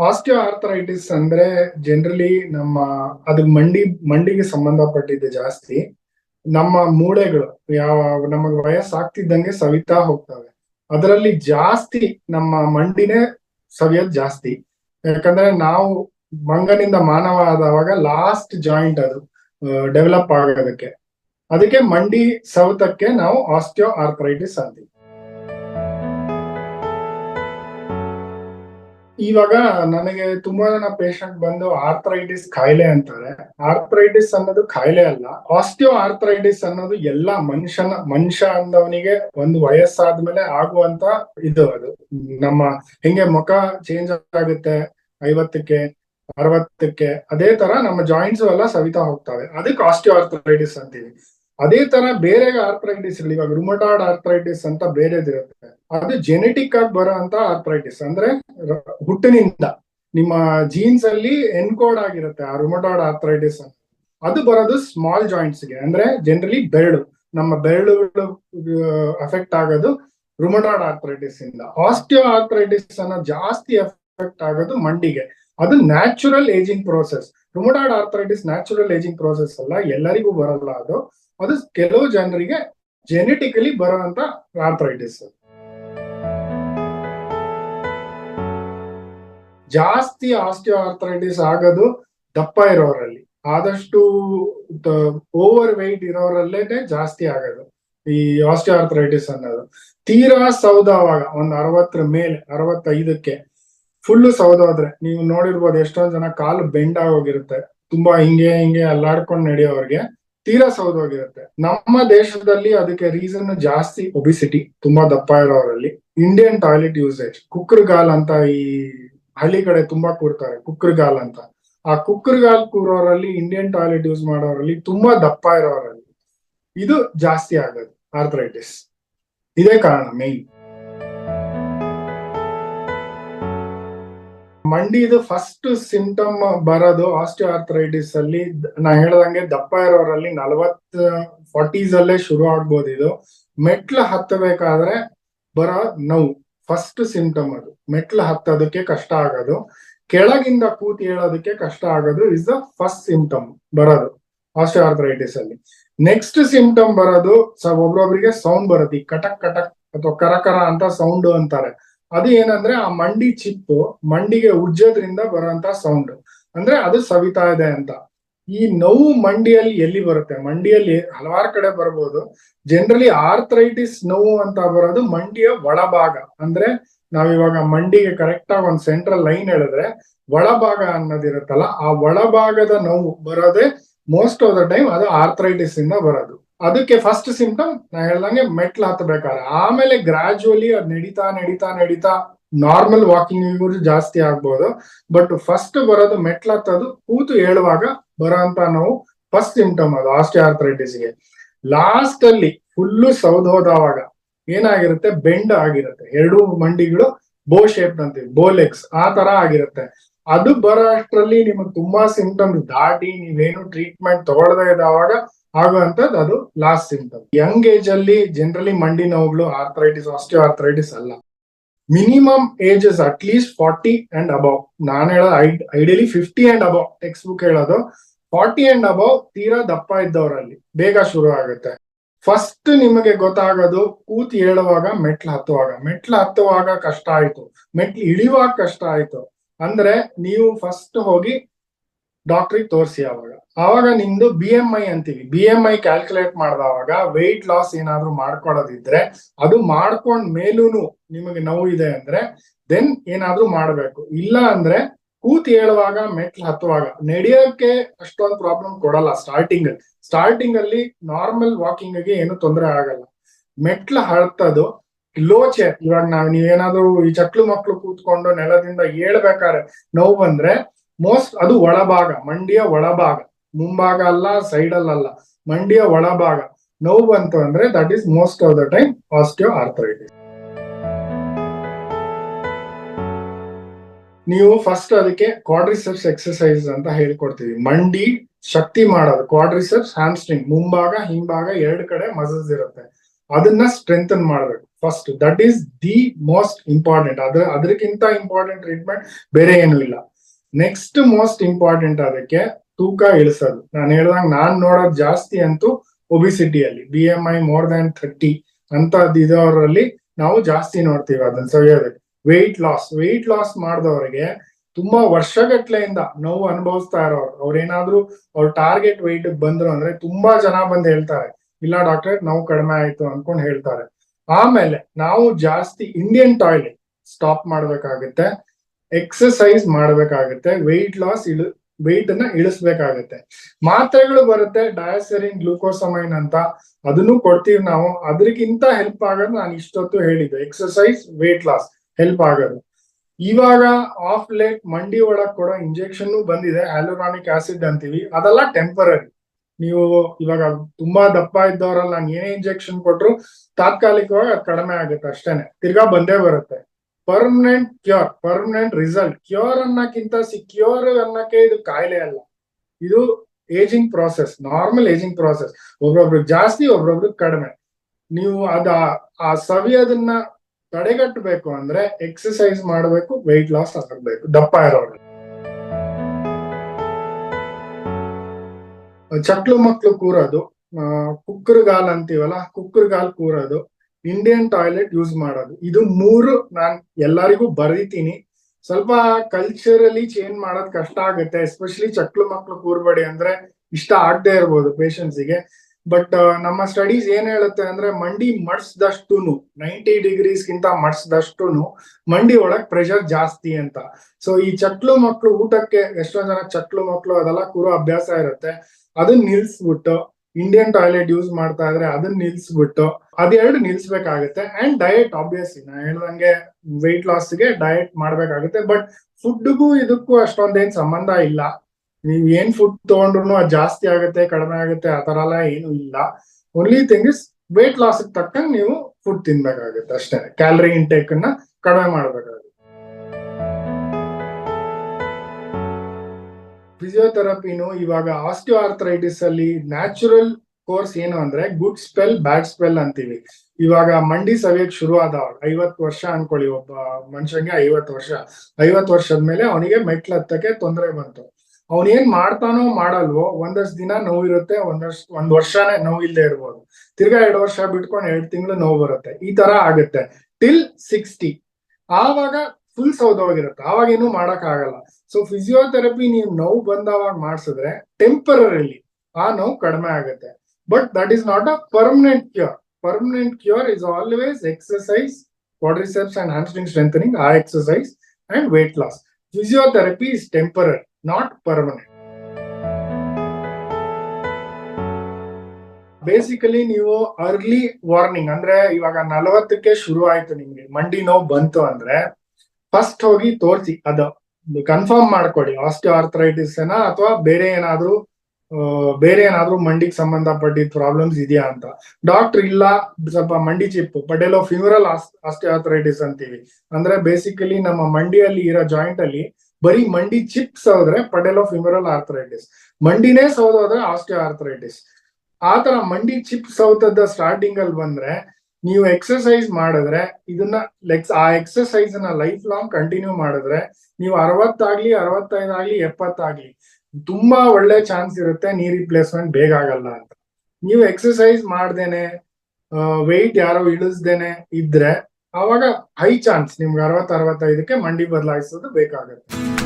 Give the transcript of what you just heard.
Osteo arthritis ಅಂದ್ರೆ generally ನಮ್ಮ ಅದು ಮಂಡಿ, ಮಂಡಿಗೆ ಸಂಬಂಧಪಟ್ಟಿದ್ದು ಜಾಸ್ತಿ. ನಮ್ಮ ಮೂಳೆಗಳು ಯಾವ, ನಮಗೆ ವಯಸ್ಸಾಗ್ತಿದ್ದಂಗೆ ಸವಿತಾ ಹೋಗ್ತವೆ. ಅದರಲ್ಲಿ ಜಾಸ್ತಿ ನಮ್ಮ ಮಂಡಿನೇ ಸವಿಯೋದ್ ಜಾಸ್ತಿ. ಯಾಕಂದ್ರೆ ನಾವು ಮಂಗನಿಂದ ಮಾನವ ಆದವಾಗ ಲಾಸ್ಟ್ ಜಾಯಿಂಟ್ ಅದು ಡೆವಲಪ್ ಆಗೋದಕ್ಕೆ. ಅದಕ್ಕೆ ಮಂಡಿ ಸವತಕ್ಕೆ ನಾವು ಆಸ್ಟಿಯೋ ಆರ್ಥರೈಟಿಸ್ ಅಂತೀವಿ. ಇವಾಗ ನನಗೆ ತುಂಬಾ ಜನ ಪೇಷಂಟ್ ಬಂದು ಆರ್ಥರೈಟಿಸ್ ಕಾಯಿಲೆ ಅಂತಾರೆ. ಆರ್ಥರೈಟಿಸ್ ಅನ್ನೋದು ಕಾಯಿಲೆ ಅಲ್ಲ. ಆಸ್ಟಿಯೋ ಆರ್ಥರೈಟಿಸ್ ಅನ್ನೋದು ಎಲ್ಲಾ ಮನುಷ್ಯನ, ಮನುಷ್ಯ ಅಂದವನಿಗೆ ಒಂದು ವಯಸ್ಸಾದ್ಮೇಲೆ ಆಗುವಂತ ಇದು ಅದು. ನಮ್ಮ ಹೆಂಗೆ ಮುಖ ಚೇಂಜ್ ಆಗುತ್ತೆ, ಐವತ್ತಕ್ಕೆ, ಅರವತ್ತಕ್ಕೆ, ಅದೇ ತರ ನಮ್ಮ ಜಾಯಿಂಟ್ಸ್ ಎಲ್ಲ ಸವಿತಾ ಹೋಗ್ತವೆ. ಅದಕ್ಕೆ ಆಸ್ಟಿಯೋ ಆರ್ಥರೈಟಿಸ್ ಅಂತೀವಿ. ಅದೇ ತರ ಬೇರೆ ಆರ್ಥರೈಟಿಸ್ ಇವಾಗ ರುಮಟಾಡ್ ಆರ್ಥರೈಟಿಸ್ ಅಂತ ಬೇರೆದಿರುತ್ತೆ. ಅದು ಜೆನೆಟಿಕ್ ಆಗಿ ಬರೋ ಅಂತ ಆರ್ಥರೈಟಿಸ್ ಅಂದ್ರೆ ಹುಟ್ಟಿನಿಂದ ನಿಮ್ಮ ಜೀನ್ಸ್ ಅಲ್ಲಿ ಎನ್ಕೋಡ್ ಆಗಿರುತ್ತೆ ಆ ರುಮಟಾಡ್ ಆರ್ಥರೈಟಿಸ್ ಅಂತ ಅದು ಬರೋದು ಸ್ಮಾಲ್ ಜಾಯಿಂಟ್ಸ್ಗೆ. ಅಂದ್ರೆ ಜನರಲಿ ಬೆರಳು. ನಮ್ಮ ಬೆರಳುಗಳು ಅಫೆಕ್ಟ್ ಆಗೋದು ರುಮಟಾಡ್ ಆರ್ಥರೈಟಿಸ್ ಇಂದ. ಆಸ್ಟಿಯೋ ಆರ್ಥರೈಟಿಸ್ ಅನ್ನ ಜಾಸ್ತಿ ಎಫೆಕ್ಟ್ ಆಗೋದು ಮಂಡಿಗೆ. ಅದು natural ageing process rheumatoid arthritis natural ageing process ಅಲ್ಲ. ಎಲ್ಲರಿಗೂ ಬರಲ್ಲ ಅದು. ಅದು ಕೆಲವು ಜನರಿಗೆ ಜೆನೆಟಿಕಲಿ ಬರೋಂತ ಆರ್ಥರೈಟಿಸ್ ಜಾಸ್ತಿ ಆಸ್ಟಿಯೋ ಆರ್ಥರೈಟಿಸ್ ಆಗೋದು ದಪ್ಪ ಇರೋರಲ್ಲಿ. ಆದಷ್ಟು ಓವರ್ ವೆಯ್ಟ್ ಇರೋರಲ್ಲೇನೆ ಜಾಸ್ತಿ ಆಗೋದು ಈ ಆಸ್ಟಿಯೋ ಆರ್ಥರೈಟಿಸ್ ಅನ್ನೋದು. ತೀರಾ ಸೌದವಾಗ ಒಂದ್ ಅರವತ್ತರ ಮೇಲೆ, ಅರವತ್ತೈದಕ್ಕೆ ಫುಲ್ ಸೌದೋದ್ರೆ ನೀವು ನೋಡಿರ್ಬೋದು ಎಷ್ಟೊಂದ್ ಜನ ಕಾಲು ಬೆಂಡ್ ಆಗೋಗಿರುತ್ತೆ. ತುಂಬಾ ಹಿಂಗೆ ಹಿಂಗೆ ಅಲ್ಲಾಡ್ಕೊಂಡು ನಡೆಯೋವ್ರಿಗೆ ತೀರಾ ಸೌದೋಗಿರುತ್ತೆ ನಮ್ಮ ದೇಶದಲ್ಲಿ ಅದಕ್ಕೆ ರೀಸನ್ ಜಾಸ್ತಿ ಒಬಿಸಿಟಿ ತುಂಬಾ ದಪ್ಪ ಇರೋರಲ್ಲಿ. ಇಂಡಿಯನ್ ಟಾಯ್ಲೆಟ್ ಯೂಸೇಜ್ ಕುಕ್ಕರ್ಗಾಲ್ ಅಂತ ಈ ಹಳ್ಳಿ ಕಡೆ ತುಂಬಾ ಕೂರ್ತಾರೆ, ಕುಕ್ಕರ್ಗಾಲ್ ಅಂತ. ಆ ಕುಕ್ಕರ್ಗಾಲ್ ಕೂರೋರಲ್ಲಿ ಇಂಡಿಯನ್ ಟಾಯ್ಲೆಟ್ ಯೂಸ್ ಮಾಡೋರಲ್ಲಿ ತುಂಬಾ ದಪ್ಪ ಇರೋರಲ್ಲಿ ಇದು ಜಾಸ್ತಿ ಆಗೋದು ಆರ್ಥರೈಟಿಸ್ ಇದೇ ಕಾರಣ ಮೇನ್ ಮಂಡಿದು ಫಸ್ಟ್ ಸಿಂಟಮ್ ಬರೋದು ಆಸ್ಟಿಯೋ ಆರ್ಥರೈಟಿಸ್ ಅಲ್ಲಿ. ನಾ ಹೇಳ್ದಂಗೆ ದಪ್ಪ ಇರೋರಲ್ಲಿ ನಲವತ್ ಫಾರ್ಟೀಸ್ ಅಲ್ಲೇ ಶುರು ಆಗ್ಬೋದು ಇದು. ಮೆಟ್ಲು ಹತ್ತಬೇಕಾದ್ರೆ ಬರೋ ನೋವು ಫಸ್ಟ್ ಸಿಂಟಮ್ ಅದು. ಮೆಟ್ಲು ಹತ್ತೋದಕ್ಕೆ ಕಷ್ಟ ಆಗೋದು. ಕೆಳಗಿಂದ ಕೂತ್ ಹೇಳೋದಕ್ಕೆ ಕಷ್ಟ ಆಗೋದು ಇಸ್ ದ ಫಸ್ಟ್ ಸಿಂಟಮ್ ಬರೋದು ಆಸ್ಟಿಯೋ ಆರ್ಥರೈಟಿಸ್ ಅಲ್ಲಿ. ನೆಕ್ಸ್ಟ್ ಸಿಂಟಮ್ ಬರೋದು ಒಬ್ರೊಬ್ರಿಗೆ ಸೌಂಡ್ ಬರುತ್ತೆ. ಕಟಕ್ ಕಟಕ್ ಅಥವಾ ಕರಕರ ಅಂತ ಸೌಂಡ್ ಅಂತಾರೆ. ಅದು ಏನಂದ್ರೆ ಆ ಮಂಡಿ ಚಿಪ್ಪು ಮಂಡಿಗೆ ಉಜ್ಜೋದ್ರಿಂದ ಬರುವಂತ ಸೌಂಡ್ ಅಂದ್ರೆ ಅದು ಸವಿತಾ ಇದೆ ಅಂತ. ಈ ನೋವು ಮಂಡಿಯಲ್ಲಿ ಎಲ್ಲಿ ಬರುತ್ತೆ? ಮಂಡಿಯಲ್ಲಿ ಹಲವಾರು ಕಡೆ ಬರ್ಬೋದು. ಜನರಲಿ ಆರ್ಥ್ರೈಟಿಸ್ ನೋವು ಅಂತ ಬರೋದು ಮಂಡಿಯ ಒಳಭಾಗ. ಅಂದ್ರೆ ನಾವಿವಾಗ ಮಂಡಿಗೆ ಕರೆಕ್ಟ್ ಆಗಿ ಒಂದು ಸೆಂಟ್ರಲ್ ಲೈನ್ ಹೇಳಿದ್ರೆ ಒಳಭಾಗ ಅನ್ನೋದಿರುತ್ತಲ್ಲ ಆ ಒಳಭಾಗದ ನೋವು ಬರೋದೇ ಮೋಸ್ಟ್ ಆಫ್ ದ ಟೈಮ್ ಅದು ಆರ್ಥ್ರೈಟಿಸ್ ಇಂದ ಬರೋದು. ಅದಕ್ಕೆ ಫಸ್ಟ್ ಸಿಂಪ್ಟಮ್ ನಾ ಹೇಳ್ದಂಗೆ ಮೆಟ್ಲು ಹತ್ತಬೇಕಾದ್ರೆ ಆಮೇಲೆ ಗ್ರಾಜುವಲಿ ಅದ್ ನಡೀತಾ ನಡೀತಾ ನಡೀತಾ ನಾರ್ಮಲ್ ವಾಕಿಂಗ್ ಜಾಸ್ತಿ ಆಗ್ಬೋದು. ಬಟ್ ಫಸ್ಟ್ ಬರೋದು ಮೆಟ್ಲು ಹತ್ತೋದು, ಕೂತು ಹೇಳುವಾಗ ಬರೋಂತ ನಾವು ಫಸ್ಟ್ ಸಿಂಪ್ಟಮ್ ಅದು ಆಸ್ಟಿಯಾರ್ಥರೈಟಿಸ್ಗೆ ಲಾಸ್ಟ್ ಅಲ್ಲಿ ಫುಲ್ಲು ಸೌದ್ ಹೋದವಾಗ ಏನಾಗಿರುತ್ತೆ? ಬೆಂಡ್ ಆಗಿರುತ್ತೆ. ಎರಡು ಮಂಡಿಗಳು ಬೋ ಶೇಪ್ ಅಂತೀವಿ. ಬೋ ಲೆಗ್ಸ್ ಆ ತರ ಆಗಿರುತ್ತೆ. ಅದು ಬರೋ ಅಷ್ಟರಲ್ಲಿ ನಿಮಗೆ ತುಂಬಾ ಸಿಂಪ್ಟಮ್ಸ್ ದಾಟಿ ನೀವೇನು ಟ್ರೀಟ್ಮೆಂಟ್ ತಗೊಳ್ದೇ ಇದ್ದಾವಾಗ ಆಗುವಂತದ್ದು ಅದು ಲಾಸ್ಟ್ ಸಿಂಪ್ಟಮ್ ಯಂಗ್ ಏಜ್ ಅಲ್ಲಿ ಜನರಲಿ ಮಂಡಿ ನೋವುಗಳು ಆರ್ಥರೈಟಿಸ್ ಆಸ್ಟಿಯೋ ಆರ್ಥರೈಟಿಸ್ ಅಲ್ಲ. Minimum ages at least forty and above ನಾನು ಹೇಳೋದು ideally fifty and above text book ಹೇಳೋದು ಫಾರ್ಟಿ ಅಂಡ್ ಅಬೌವ್ ತೀರಾ ದಪ್ಪ ಇದ್ದವರಲ್ಲಿ ಬೇಗ ಶುರು ಆಗುತ್ತೆ. ಫಸ್ಟ್ ನಿಮಗೆ ಗೊತ್ತಾಗೋದು, ಕೂತ್ ಹೇಳುವಾಗ ಮೆಟ್ಲು ಹತ್ತುವಾಗ. ಮೆಟ್ಲು ಹತ್ತುವಾಗ ಕಷ್ಟ ಆಯ್ತು. ಮೆಟ್ಲು ಇಳಿಯುವಾಗ ಕಷ್ಟ ಆಯ್ತು. ಅಂದ್ರೆ ನೀವು ಫಸ್ಟ್ ಹೋಗಿ ಡಾಕ್ಟ್ರಿಗೆ ತೋರಿಸಿ ಅವಾಗ. ಆವಾಗ ನಿಮ್ದು ಬಿ ಎಂ ಐ ಅಂತೀವಿ. ಬಿ ಎಂ ಐ ಕ್ಯಾಲ್ಕುಲೇಟ್ ಮಾಡಿದವಾಗ ವೆಯ್ಟ್ ಲಾಸ್ ಏನಾದ್ರು ಮಾಡ್ಕೊಳ್ಳೋದಿದ್ರೆ ಅದು ಮಾಡ್ಕೊಂಡ್ ಮೇಲೂನು ನಿಮಗೆ ನೋವು ಇದೆ ಅಂದ್ರೆ ದೆನ್ ಏನಾದ್ರೂ ಮಾಡ್ಬೇಕು. ಇಲ್ಲ ಅಂದ್ರೆ ಕೂತ್ ಹೇಳುವಾಗ, ಮೆಟ್ಲು ಹತ್ತುವಾಗ. ನಡೆಯೋಕೆ ಅಷ್ಟೊಂದು ಪ್ರಾಬ್ಲಮ್ ಕೊಡಲ್ಲ ಸ್ಟಾರ್ಟಿಂಗ್ ಸ್ಟಾರ್ಟಿಂಗ್ ಅಲ್ಲಿ ನಾರ್ಮಲ್ ವಾಕಿಂಗ್ಗೆ ಏನು ತೊಂದರೆ ಆಗಲ್ಲ. ಮೆಟ್ಲು ಹತ್ತದು ಲೋ ಚೇರ್ ಇವಾಗ ನಾವ್ ನೀವೇನಾದ್ರೂ ಈ ಚಕ್ಲು ಮಕ್ಳು ಕೂತ್ಕೊಂಡು ನೆಲದಿಂದ ಏಳ್ಬೇಕಾದ್ರೆ ನೋವು ಬಂದ್ರೆ ಮೋಸ್ಟ್ ಅದು ಒಳಭಾಗ, ಮಂಡಿಯ ಒಳಭಾಗ. ಮುಂಭಾಗ ಅಲ್ಲ ಸೈಡ್ ಅಲ್ಲ ಮಂಡಿಯ ಒಳಭಾಗ. ನೋವು ಬಂತು ಅಂದ್ರೆ that is most of the time osteo arthritis ನೀವು ಫಸ್ಟ್ ಅದಕ್ಕೆ ಕ್ವಾಡ್ರಿಸೆಪ್ಸ್ ಎಕ್ಸಸೈಸ್ ಅಂತ ಹೇಳ್ಕೊಡ್ತೀವಿ. ಮಂಡಿ ಶಕ್ತಿ ಮಾಡೋದು ಕ್ವಾಡ್ರಿಸೆಪ್ಸ್ ಹ್ಯಾಮ್ಸ್ಟ್ರಿಂಗ್ ಮುಂಭಾಗ, ಹಿಂಭಾಗ ಎರಡು ಕಡೆ ಮಸಲ್ಸ್ ಇರುತ್ತೆ. ಅದನ್ನ ಸ್ಟ್ರೆಂಥನ್ ಮಾಡಬೇಕು. First that is the most important ಅದ್ರ ಅದಕ್ಕಿಂತ ಇಂಪಾರ್ಟೆಂಟ್ ಟ್ರೀಟ್ಮೆಂಟ್ ಬೇರೆ ಏನು ಇಲ್ಲ. ನೆಕ್ಸ್ಟ್ ಮೋಸ್ಟ್ ಇಂಪಾರ್ಟೆಂಟ್ ಅದಕ್ಕೆ ತೂಕ ಇಳಿಸೋದು. ನಾನು ಹೇಳ್ದಂಗ್ ನಾನ್ ನೋಡೋದು ಜಾಸ್ತಿ ಅಂತೂ ಒಬಿಸಿಟಿಯಲ್ಲಿ B M I more than thirty ಅಂತ ಇದರಲ್ಲಿ ನಾವು ಜಾಸ್ತಿ ನೋಡ್ತೀವಿ ಅದನ್ನ. ಸವಿಯೋದಕ್ಕೆ ವೆಯ್ಟ್ ಲಾಸ್ ವೆಯ್ಟ್ ಲಾಸ್ ಮಾಡಿದವರಿಗೆ ತುಂಬಾ ವರ್ಷಗಟ್ಲೆಯಿಂದ ನೋವು ಅನುಭವಿಸ್ತಾ ಇರೋರು. ಅವ್ರೇನಾದ್ರೂ ಅವ್ರ ಟಾರ್ಗೆಟ್ ವೆಯ್ಟ್ ಬಂದ್ರು ಅಂದ್ರೆ ತುಂಬಾ ಜನ ಬಂದು ಹೇಳ್ತಾರೆ, ಇಲ್ಲ ಡಾಕ್ಟರ್ ನೋವು ಕಡಿಮೆ ಆಯ್ತು ಅನ್ಕೊಂಡು ಹೇಳ್ತಾರೆ. ಆಮೇಲೆ ನಾವು ಜಾಸ್ತಿ ಇಂಡಿಯನ್ ಟಾಯ್ಲೆಟ್ ಸ್ಟಾಪ್ ಮಾಡ್ಬೇಕಾಗುತ್ತೆ ಎಕ್ಸಸೈಸ್ ಮಾಡ್ಬೇಕಾಗುತ್ತೆ ವೆಯ್ಟ್ ಲಾಸ್ ಇಳು ವೆಯ್ಟ್ ಅನ್ನ ಇಳಿಸ್ಬೇಕಾಗತ್ತೆ. ಮಾತ್ರೆಗಳು ಬರುತ್ತೆ ಡಯಾಸರಿನ್ ಗ್ಲೂಕೋಸಮೈನ್ ಅಂತ. ಅದನ್ನು ಕೊಡ್ತೀವಿ ನಾವು. ಅದ್ರಿಗಿಂತ ಹೆಲ್ಪ್ ಆಗೋದು ನಾನು ಇಷ್ಟೊತ್ತು ಹೇಳಿದ್ದು. ಎಕ್ಸಸೈಸ್ ವೆಯ್ಟ್ ಲಾಸ್ ಹೆಲ್ಪ್ ಆಗೋದು. ಇವಾಗ ಆಫ್ ಲೇಟ್ ಮಂಡಿ ಒಳಗ್ ಕೊಡೋ ಇಂಜೆಕ್ಷನ್ ಬಂದಿದೆ. ಆಲೋರಾನಿಕ್ ಆಸಿಡ್ ಅಂತೀವಿ. ಅದೆಲ್ಲ ಟೆಂಪರರಿ ನೀವು ಇವಾಗ ತುಂಬಾ ದಪ್ಪ ಇದ್ದವರಲ್ಲ, ನಾನು ಏನೇ ಇಂಜೆಕ್ಷನ್ ಕೊಟ್ರು ತಾತ್ಕಾಲಿಕವಾಗಿ ಅದು ಕಡಿಮೆ ಆಗುತ್ತೆ ಅಷ್ಟೇನೆ. ತಿರ್ಗಾ ಬಂದೇ ಬರುತ್ತೆ. Permanent cure permanent result cure ಅನ್ನಕ್ಕಿಂತ secure ಅನ್ನಕ್ಕೆ ಇದು ಕಾಯಿಲೆ ಅಲ್ಲ. ಇದು ageing process normal ageing process ಒಬ್ರೊಬ್ರು ಜಾಸ್ತಿ, ಒಬ್ರೊಬ್ರು ಕಡಿಮೆ. ನೀವು ಅದ, ಆ ಸವಿಯೋದನ್ನ ತಡೆಗಟ್ಟಬೇಕು ಅಂದ್ರೆ ಎಕ್ಸಸೈಸ್ ಮಾಡಬೇಕು ವೆಯ್ಟ್ ಲಾಸ್ ಆಗಬೇಕು. ದಪ್ಪ ಇರೋರು. ಚಕ್ಲು ಮಕ್ಳು ಕೂರೋದು. ಕುಕ್ಕರ್ಗಾಲ್ ಅಂತೀವಲ್ಲ, ಕುಕ್ಕರ್ಗಾಲ್ ಕೂರೋದು. ಇಂಡಿಯನ್ ಟಾಯ್ಲೆಟ್ ಯೂಸ್ ಮಾಡೋದು. ಇದು ಮೂರು ನಾನ್ ಎಲ್ಲರಿಗೂ ಬರೀತೀನಿ. ಸ್ವಲ್ಪ ಕಲ್ಚರಲಿ ಚೇಂಜ್ ಮಾಡೋದ್ ಕಷ್ಟ ಆಗುತ್ತೆ. ಎಸ್ಪೆಷಲಿ ಚಕ್ಳು ಮಕ್ಳು ಕೂರ್ಬೇಡಿ ಅಂದ್ರೆ ಇಷ್ಟ ಆಗದೆ ಇರ್ಬೋದು ಪೇಷನ್ಸಿಗೆ ಬಟ್ ನಮ್ಮ ಸ್ಟಡೀಸ್ ಏನ್ ಹೇಳುತ್ತೆ ಅಂದ್ರೆ ಮಂಡಿ ಮಡ್ಸ್ದಷ್ಟುನು ನೈಂಟಿ ಡಿಗ್ರೀಸ್ ಗಿಂತ ಮಡ್ಸ್ದಷ್ಟುನು ಮಂಡಿ ಒಳಗ್ ಪ್ರೆಷರ್ ಜಾಸ್ತಿ ಅಂತ. ಸೊ ಈ ಚಕ್ಲು ಮಕ್ಳು ಊಟಕ್ಕೆ ಎಷ್ಟೋ ಜನ ಚಕ್ಲು ಮಕ್ಳು ಅದೆಲ್ಲ ಕೂರೋ ಅಭ್ಯಾಸ ಇರುತ್ತೆ. ಅದನ್ನ ನಿಲ್ಸ್ಬಿಟ್ಟು ಇಂಡಿಯನ್ ಟಾಯ್ಲೆಟ್ ಯೂಸ್ ಮಾಡ್ತಾ ಇದ್ರೆ ಅದನ್ನ ನಿಲ್ಸ್ಬಿಟ್ಟು ಅದೆರಡು ನಿಲ್ಸ್ಬೇಕಾಗುತ್ತೆ. ಅಂಡ್ ಡಯಟ್ ಆಬ್ವಿಯಸ್ಲಿ ನಾ ಹೇಳ್ದಂಗೆ ವೆಯ್ಟ್ ಲಾಸ್ಗೆ ಡಯಟ್ ಮಾಡ್ಬೇಕಾಗುತ್ತೆ. ಬಟ್ ಫುಡ್ಗೂ ಇದಕ್ಕೂ ಅಷ್ಟೊಂದೇನ್ ಸಂಬಂಧ ಇಲ್ಲ. ನೀವ್ ಏನ್ ಫುಡ್ ತಗೊಂಡ್ರು ಅದು ಜಾಸ್ತಿ ಆಗುತ್ತೆ, ಕಡಿಮೆ ಆಗುತ್ತೆ, ಆ ತರ ಎಲ್ಲ ಏನು ಇಲ್ಲ. Only thing is weight loss ತಕ್ಕಂಗೆ ನೀವು ಫುಡ್ ತಿನ್ಬೇಕಾಗುತ್ತೆ ಅಷ್ಟೇ. ಕ್ಯಾಲರಿ ಇಂಟೇಕ್ ಅನ್ನ ಕಡಿಮೆ ಮಾಡ್ಬೇಕಾಗುತ್ತೆ. ಫಿಸಿಯೋಥೆರಪಿನು ಇವಾಗ ಆಸ್ಟಿಯೋ ಆರ್ಥರೈಟಿಸ್ ಅಲ್ಲಿ ನ್ಯಾಚುರಲ್ ಕೋರ್ಸ್ ಏನು ಅಂದ್ರೆ ಗುಡ್ ಸ್ಪೆಲ್, ಬ್ಯಾಡ್ ಸ್ಪೆಲ್ ಅಂತೀವಿ. ಇವಾಗ ಮಂಡಿ ಸವಿಯಕ್ ಶುರು ಆದವ ಐವತ್ ವರ್ಷ ಅನ್ಕೊಳ್ಳಿ ಒಬ್ಬ ಮನುಷ್ಯಂಗೆ ಐವತ್ ವರ್ಷ. ಐವತ್ ವರ್ಷದ ಮೇಲೆ ಅವನಿಗೆ ಮೆಟ್ಲು ಹತ್ತಕ್ಕೆ ತೊಂದರೆ ಬಂತು. ಅವನ್ ಏನ್ ಮಾಡ್ತಾನೋ ಮಾಡಲ್ವೋ, ಒಂದಷ್ಟು ದಿನ ನೋವಿರುತ್ತೆ, ಒಂದಷ್ಟು, ಒಂದ್ ವರ್ಷನೇ ನೋವಿಲ್ದೆ ಇರ್ಬೋದು. ತಿರ್ಗಾ ಎರಡು ವರ್ಷ ಬಿಟ್ಕೊಂಡು ಎರಡು ತಿಂಗಳು ನೋವು ಬರುತ್ತೆ. ಈ ತರ ಆಗುತ್ತೆ. Till sixty. ಆವಾಗ ಫುಲ್ ಸೌದವಾಗಿರುತ್ತೆ ಆವಾಗೇನು ಮಾಡಕ್ ಆಗಲ್ಲ ಸೊ ಫಿಸಿಯೋಥೆರಪಿ ನೀವು ನೋವು ಬಂದವಾಗ ಮಾಡಿಸಿದ್ರೆ ಟೆಂಪರರಿಲಿ ಆ ನೋವು ಕಡಿಮೆ ಆಗುತ್ತೆ. But that is not a permanent cure permanent cure is always exercise quadriceps and hamstring strengthening ಆ exercise and weight loss physiotherapy is temporary not permanent basically ನೀವು ಅರ್ಲಿ ವಾರ್ನಿಂಗ್ ಅಂದ್ರೆ ಇವಾಗ ನಲವತ್ತಕ್ಕೆ ಶುರು ಆಯ್ತು ನಿಮ್ಗೆ. ಮಂಡಿ ನೋವು ಬಂತು ಅಂದ್ರೆ ಫಸ್ಟ್ ಹೋಗಿ ತೋರಿಸಿ ಅದು. ಕನ್ಫರ್ಮ್ ಮಾಡ್ಕೊಳ್ಳಿ ಆರ್ಥರೈಟಿಸ್ ಏನಾ ಅಥವಾ ಬೇರೆ ಏನಾದ್ರೂ ಬೇರೆ ಏನಾದ್ರೂ ಮಂಡಿಗೆ ಸಂಬಂಧಪಟ್ಟಿದ ಪ್ರಾಬ್ಲಮ್ಸ್ ಇದೆಯಾ ಅಂತ. ಡಾಕ್ಟರ್ ಇಲ್ಲ, ಸ್ವಲ್ಪ ಮಂಡಿ ಚಿಪ್ಪು. ಪಟೇಲೋ ಫ್ಯೂರಲ್ ಆಸ್ಟಿಯೋ ಆರ್ಥರೈಟಿಸ್ ಅಂತೀವಿ. ಅಂದ್ರೆ ಬೇಸಿಕಲಿ ನಮ್ಮ ಮಂಡಿಯಲ್ಲಿ ಇರೋ ಜಾಯಿಂಟ್ ಅಲ್ಲಿ ಬರೀ ಮಂಡಿ ಚಿಪ್ಸ್ ಹೋದ್ರೆ ಪಡೆಲೋ ಫ್ಯೂರಲ್ ಆರ್ಥರೈಟಿಸ್ ಮಂಡಿನೇ ಸೌದೋದ್ರೆ ಆಸ್ಟಿಯೋ ಆರ್ಥರೈಟಿಸ್ ಆತರ ಮಂಡಿ ಚಿಪ್ ಸೌತದ ಸ್ಟಾರ್ಟಿಂಗ್ ಅಲ್ಲಿ ಬಂದ್ರೆ ನೀವು ಎಕ್ಸರ್ಸೈಸ್ ಮಾಡಿದ್ರೆ ಇದನ್ನ ಲೆಕ್ಸ್ ಆ ಎಕ್ಸರ್ಸೈಸ್ನ ಲೈಫ್ ಲಾಂಗ್ ಕಂಟಿನ್ಯೂ ಮಾಡಿದ್ರೆ ನೀವು ಅರವತ್ತಾಗ್ಲಿ ಅರವತ್ತೈದಾಗ್ಲಿ ಎಪ್ಪತ್ತಾಗ್ಲಿ ತುಂಬಾ ಒಳ್ಳೆ ಚಾನ್ಸ್ ಇರುತ್ತೆ ನೀ ರಿಪ್ಲೇಸ್ಮೆಂಟ್ ಬೇಗ ಆಗಲ್ಲ ಅಂತ. ನೀವು ಎಕ್ಸರ್ಸೈಸ್ ಮಾಡ್ದೇನೆ ವೆಯ್ಟ್ ಯಾರೋ ಇಳಿಸ್ದೇನೆ ಇದ್ರೆ ಅವಾಗ ಹೈ ಚಾನ್ಸ್ ನಿಮ್ಗೆ ಅರವತ್ ಅರವತ್ತೈದಕ್ಕೆ ಮಂಡಿ ಬದಲಾಯಿಸೋದು ಬೇಕಾಗುತ್ತೆ.